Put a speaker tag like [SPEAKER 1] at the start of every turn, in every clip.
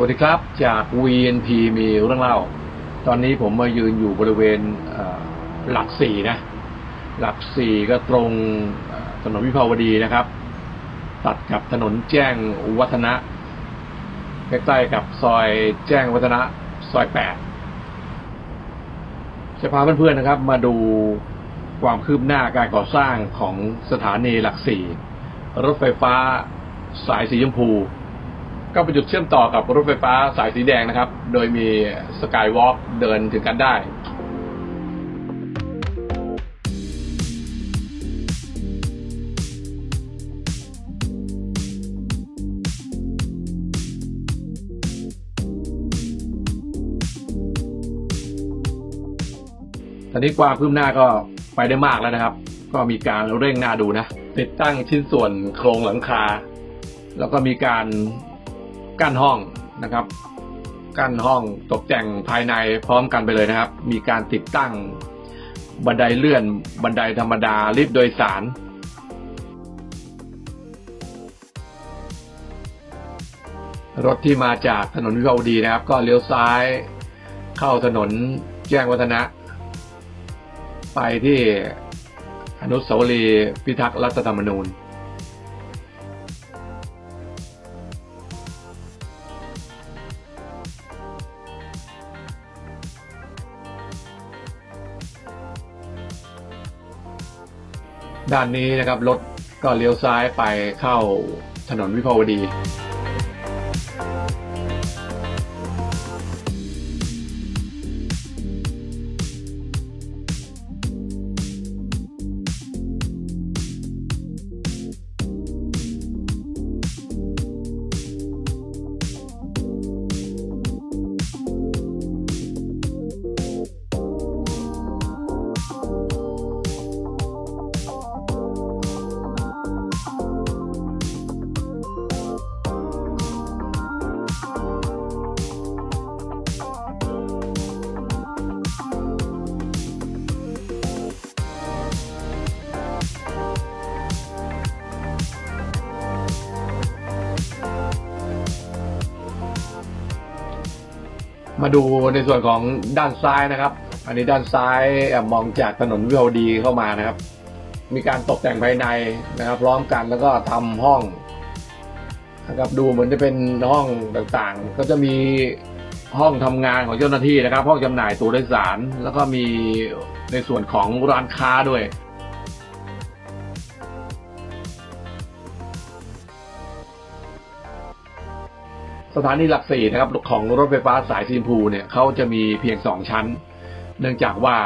[SPEAKER 1] สวัสดีครับจาก VNP มีเรื่องเล่า ตอนนี้ผมมายืนอยู่บริเวณหลักสี่นะ หลักสี่ก็ตรงถนนวิภาวดีนะครับ ตัดกับถนนแจ้งวัฒนะใกล้ๆกับซอยแจ้งวัฒนะซอยแปดจะพาเพื่อนๆนะครับ มาดูความคืบหน้าการก่อสร้างของสถานีหลักสี่รถไฟฟ้าสายสีชมพู ก็เป็นจุดเชื่อมต่อกับรถไฟฟ้าสายสีแดงนะครับ โดยมีสกายวอล์กเดินถึงกันได้ตอนนี้ความคืบหน้าก็ไปได้มากแล้วนะครับ ก็มีการเร่งหน้าดูนะ ติดตั้งชิ้นส่วนโครงหลังคา แล้วก็มีการ กั้นห้องนะครับ กั้นห้องตกแต่งภายในพร้อมกันไปเลยนะครับ มีการติดตั้งบันไดเลื่อน บันไดธรรมดาลิฟต์โดยสารรถที่มาจากถนนวิภาวดีนะครับ ก็เลี้ยวซ้ายเข้าถนนแจ้งวัฒนะ ไปที่อนุสาวรีย์พิทักษ์รัฐธรรมนูญ ด้านนี้นะครับรถก็เลี้ยวซ้ายไปเข้าถนนวิภาวดี มาดูในส่วนของด้านซ้ายนะครับ อันนี้ด้านซ้ายมองจากถนนวิวดีเข้ามานะครับ มีการตกแต่งภายในนะครับ พร้อมกันแล้วก็ทำห้องนะครับดูเหมือนจะเป็นห้องต่างๆ ก็จะมีห้องทำงานของเจ้าหน้าที่นะครับ ห้องจำหน่ายตัวโดยสาร แล้วก็มีในส่วนของร้านค้าด้วย สถานีหลักสี่นะครับของรถไฟฟ้าสายสีชมพูเนี่ยเขาจะมีเพียงสองชั้น เนื่องจากว่า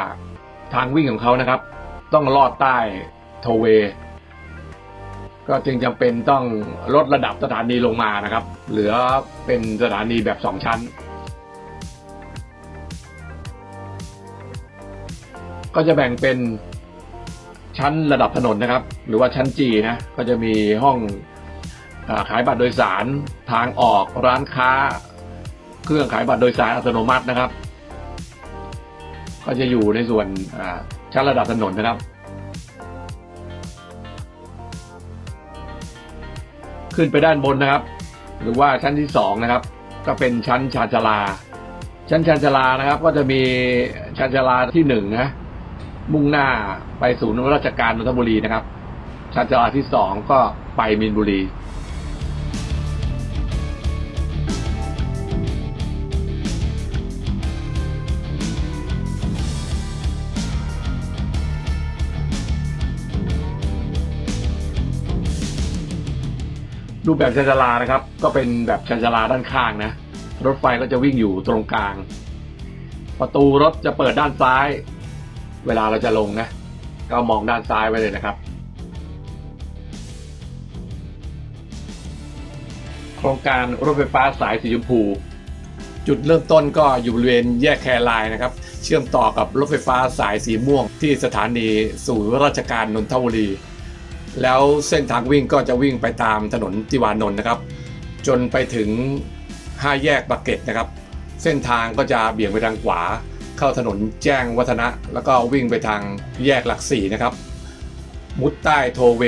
[SPEAKER 1] ทางวิ่งของเขานะครับ ต้องลอดใต้โทเวย์ก็จึงจำเป็นต้องลดระดับสถานีลงมานะครับ เหลือเป็นสถานีแบบสองชั้น ก็จะแบ่งเป็นชั้นระดับถนนนะครับ หรือว่าชั้นจีนะก็จะมีห้อง ขายบัตรโดยสารทางออกร้านค้า เครื่องขายบัตรโดยสารอัตโนมัตินะครับ ก็จะอยู่ในส่วนชั้นระดับถนนนะครับ ขึ้นไปด้านบนนะครับ หรือว่าชั้นที่สองนะครับ ก็เป็นชั้นชานชลา ชั้นชานชลานะครับ ก็จะมีชานชลาที่หนึ่งนะมุ่งหน้าไปศูนย์ราชการนนทบุรีนะครับชานชลาที่สองก็ไปมีนบุรี รูปแบบชันชาลานะครับ ก็เป็นแบบชันชาลาด้านข้างนะ รถไฟก็จะวิ่งอยู่ตรงกลาง ประตูรถจะเปิดด้านซ้าย เวลาเราจะลงนะ ก็มองด้านซ้ายไว้เลยนะครับ โครงการรถไฟฟ้าสายสีชมพู จุดเริ่มต้นก็อยู่บริเวณแยกแครายนะครับ เชื่อมต่อกับรถไฟฟ้าสายสีม่วงที่สถานีสู่ราชการนนทบุรี แล้วเส้นทางวิ่งก็จะวิ่งไปตามถนนติวานนท์นะครับ จนไปถึง 5 แยกปากเกร็ดนะครับ เส้นทางก็จะเบี่ยงไปทางขวา เข้าถนนแจ้งวัฒนะ แล้วก็วิ่งไปทางแยกหลักสี่นะครับ มุดใต้โทเว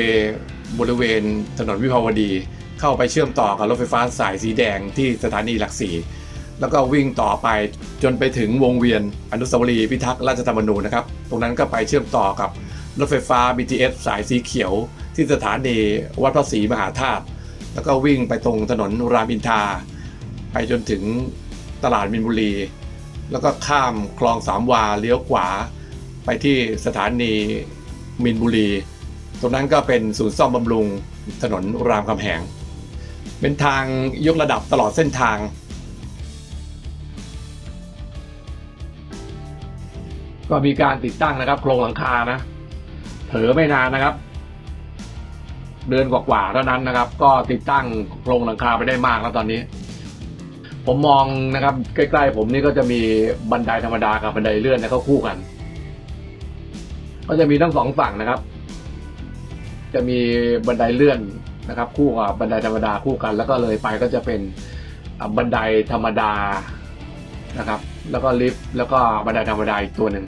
[SPEAKER 1] บริเวณถนนวิภาวดี เข้าไปเชื่อมต่อกับรถไฟฟ้าสายสีแดงที่สถานีหลักสี่แล้วก็วิ่งต่อไปจนไปถึงวงเวียนอนุสาวรีย์พิทักษ์ราชธรรมนูญนะครับ ตรงนั้นก็ไปเชื่อมต่อกับ รถไฟฟ้า BTS สายสีเขียว ที่สถานีวัดพระศรีมหาธาตุแล้วก็วิ่งไปตรงถนนรามอินทราไปจนถึงตลาดมินบุรี แล้วก็ข้ามคลองสามวาเลี้ยวขวา ไปที่สถานีมินบุรี ตรงนั้นก็เป็นศูนย์ซ่อมบำรุงถนนรามคำแหง เป็นทางยกระดับตลอดเส้นทางก็มีการติดตั้งนะครับโครงหลังคานะ เผลอไม่นานนะครับ เดือนกว่าๆเท่านั้นนะครับ ก็ติดตั้งโครงหลังคาไปได้มากแล้วตอนนี้ ผมมองนะครับ ใกล้ๆ ผมนี่ก็จะมีบันไดธรรมดากับบันไดเลื่อนนะเขาคู่กัน ก็จะมีทั้งสองฝั่งนะครับ จะมีบันไดเลื่อนนะครับ คู่กับบันไดธรรมดาคู่กัน แล้วก็เลยไปก็จะเป็นบันไดธรรมดานะครับ แล้วก็ลิฟต์แล้วก็บันไดธรรมดาอีกตัวหนึ่ง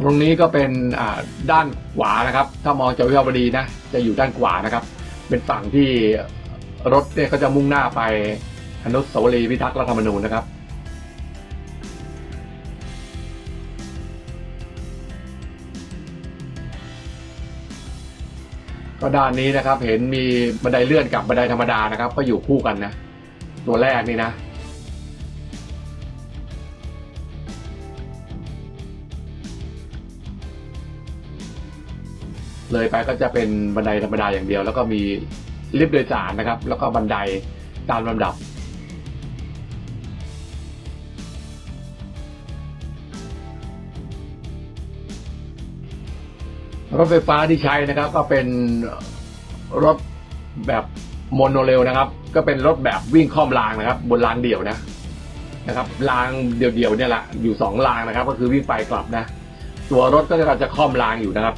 [SPEAKER 1] ตรงนี้ก็เป็นด้านขวานะครับ ถ้ามองจากวิภาวดีนะ จะอยู่ด้านขวานะครับ เป็นฝั่งที่รถเนี่ยเขาจะมุ่งหน้าไปอนุสาวรีย์พิทักษ์รัฐธรรมนูญนะครับ ก็ด้านนี้นะครับ เห็นมีบันไดเลื่อนกับบันไดธรรมดานะครับ ก็อยู่คู่กันนะ ตัวแรกนี่นะ เลยไปก็จะเป็นบันไดธรรมดาอย่างเดียว แล้วก็มีลิฟต์โดยสารนะครับ แล้วก็บันไดตามลำดับรถไฟฟ้าที่ใช้นะครับ ก็เป็นรถแบบโมโนเรลนะครับ ก็เป็นรถแบบวิ่งข้อมรางนะครับ บนรางเดี่ยวนะนะครับรางเดี่ยวๆเนี่ยแหละอยู่สองรางนะครับ ก็คือวิ่งไปกลับนะ ตัวรถก็จะจะข้อมรางอยู่นะครับ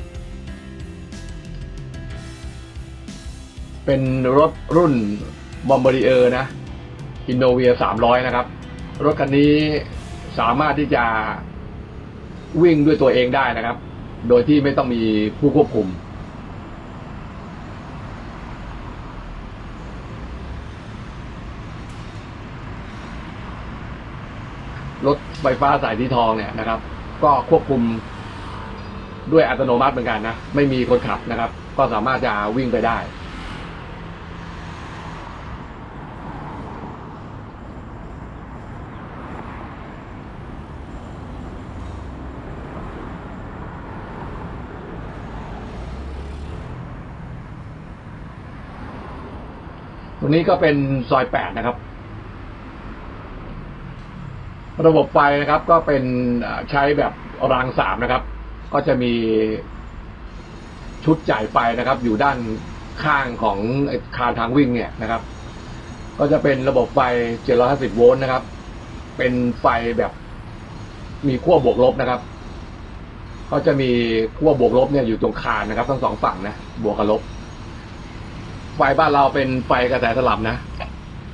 [SPEAKER 1] เป็นรถรุ่นบอมบ r ริเออร์นะอินโนเวียสามร้อยนะครับ รถคันนี้สามารถที่จะวิ่งด้วยตัวเองได้นะครับ โดยที่ไม่ต้องมีผู้ควบคุม รถไฟฟ้าสายสีทองเนี่ยนะครับ ก็ควบคุมด้วยอัตโนมัติเหมือนกันนะ ไม่มีคนขับนะครับ ก็สามารถจะวิ่งไปได้ รงนี้ก็เป็นซอยแปดนะครับ ระบบไฟนะครับ ก็เป็นใช้แบบรางสามนะครับ ก็จะมีชุดจ่ายไฟนะครับ อยู่ด้านข้างของคานทางวิ่งเนี่ยนะครับ ก็จะเป็นระบบไฟ 750 โวลต์นะครับ เป็นไฟแบบมีขั้วบวกลบนะครับ ก็จะมีขั้วบวกลบเนี่ยอยู่ตรงคานนะครับ ทั้งสองฝั่งนะ บวกกับลบ ไฟบ้านเราเป็นไฟกระแสสลับนะ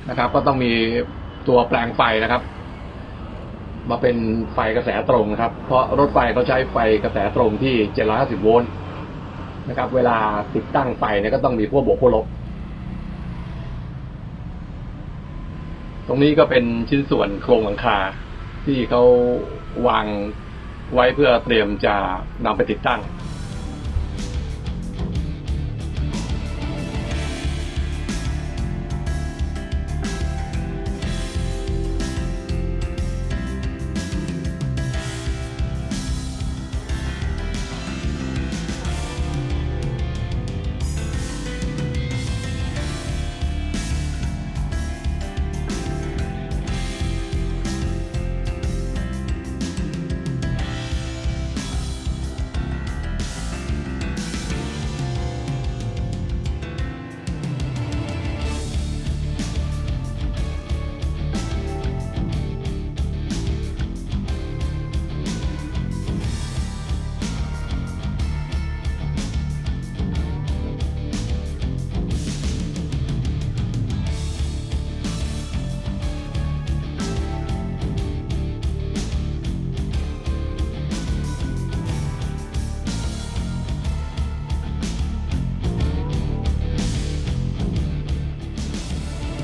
[SPEAKER 1] นะครับ ก็ต้องมีตัวแปลงไฟนะครับ มาเป็นไฟกระแสตรงนะครับ เพราะรถไฟเขาใช้ไฟกระแสตรงที่ 750 โวลต์นะครับ เวลาติดตั้งไฟเนี่ยก็ต้องมีขั้วบวกขั้วลบ ตรงนี้ก็เป็นชิ้นส่วนโครงหลังคาที่เขาวางไว้เพื่อเตรียมจะนำไปติดตั้ง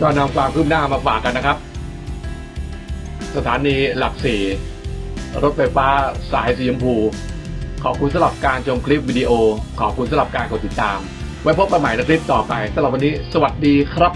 [SPEAKER 1] ก็นำความคืบหน้ามาฝากกันนะครับ สถานีหลักสี่รถไฟฟ้าสายสีชมพู ขอบคุณสำหรับการชมคลิปวิดีโอ ขอบคุณสำหรับการกดติดตาม ไว้พบกันใหม่ในคลิปต่อไปสำหรับวันนี้ สวัสดีครับ